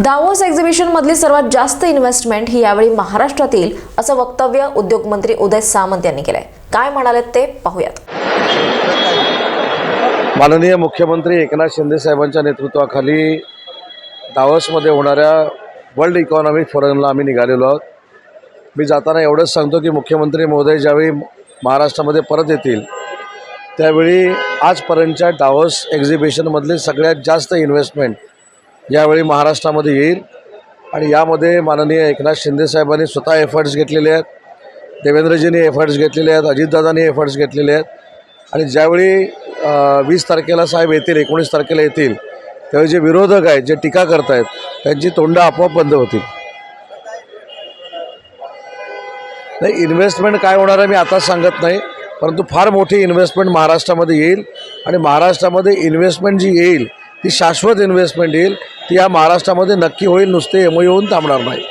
Davos एक्झिबिशनमधली सर्वात जास्त investment ही यावेळी महाराष्ट्रात येईल असं वक्तव्य उद्योगमंत्री उदय सामंत यांनी केलंय. काय म्हणाले ते पाहूयात. माननीय मुख्यमंत्री एकनाथ शिंदे साहेबांच्या नेतृत्वाखाली दावोसमध्ये होणाऱ्या वर्ल्ड इकॉनॉमिक फोरमला आम्ही निघालेलो आहोत. मी जाताना एवढंच सांगतो की मुख्यमंत्री महोदय ज्यावेळी महाराष्ट्रामध्ये परत येतील त्यावेळी आजपर्यंतच्या डावस एक्झिबिशनमधली सगळ्यात जास्त इन्व्हेस्टमेंट यावेळी महाराष्ट्रामध्ये येईल. आणि यामध्ये माननीय एकनाथ शिंदेसाहेबांनी स्वतः एफर्ट्स घेतलेले आहेत. देवेंद्रजींनी एफर्ट्स घेतलेले आहेत. अजितदादांनी एफर्ट्स घेतलेले आहेत. आणि ज्यावेळी वीस तारखेला साहेब येतील एकोणीस तारखेला येतील त्यावेळी जे विरोधक आहेत जे टीका करत आहेत त्यांची तोंडं आपोआप बंद होतील. नाही इन्व्हेस्टमेंट काय होणार आहे मी आताच सांगत नाही. परंतु फार मोठी इन्व्हेस्टमेंट महाराष्ट्रामध्ये येईल. आणि महाराष्ट्रामध्ये इन्व्हेस्टमेंट जी येईल ती शाश्वत इन्व्हेस्टमेंट येईल. ती या महाराष्ट्रामध्ये नक्की होईल. नुसते एम होऊन थांबणार नाही.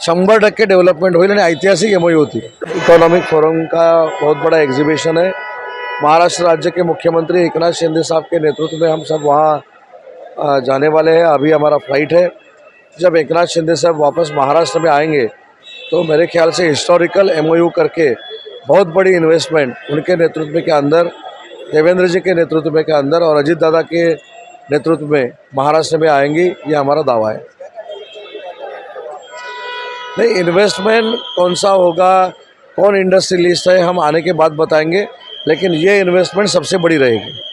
शंभर टक्के डेवलपमेंट होईल आणि ऐतिहासिक एम होती. इकोनॉमिक फोरम का बहुत बड़ा एग्जीबिशन है. महाराष्ट्र राज्य के मुख्यमंत्री एकनाथ शिंदे साहब के नेतृत्व में हम सब वहाँ जाने वाले हैं. अभी हमारा फ़्लाइट है. जब एकनाथ शिंदे साहब वापस महाराष्ट्र में आएँगे तो मेरे ख्याल से हिस्टोरिकल एमओयू करके बहुत बड़ी इन्वेस्टमेंट उनके नेतृत्व के अंदर देवेंद्र जी के नेतृत्व में के अंदर और अजीत दादा के नेतृत्व में महाराष्ट्र में आएँगी, ये हमारा दावा है। नहीं इन्वेस्टमेंट कौन सा होगा, कौन इंडस्ट्री लिस्ट है, हम आने के बाद बताएँगे, लेकिन ये इन्वेस्टमेंट सबसे बड़ी रहेगी।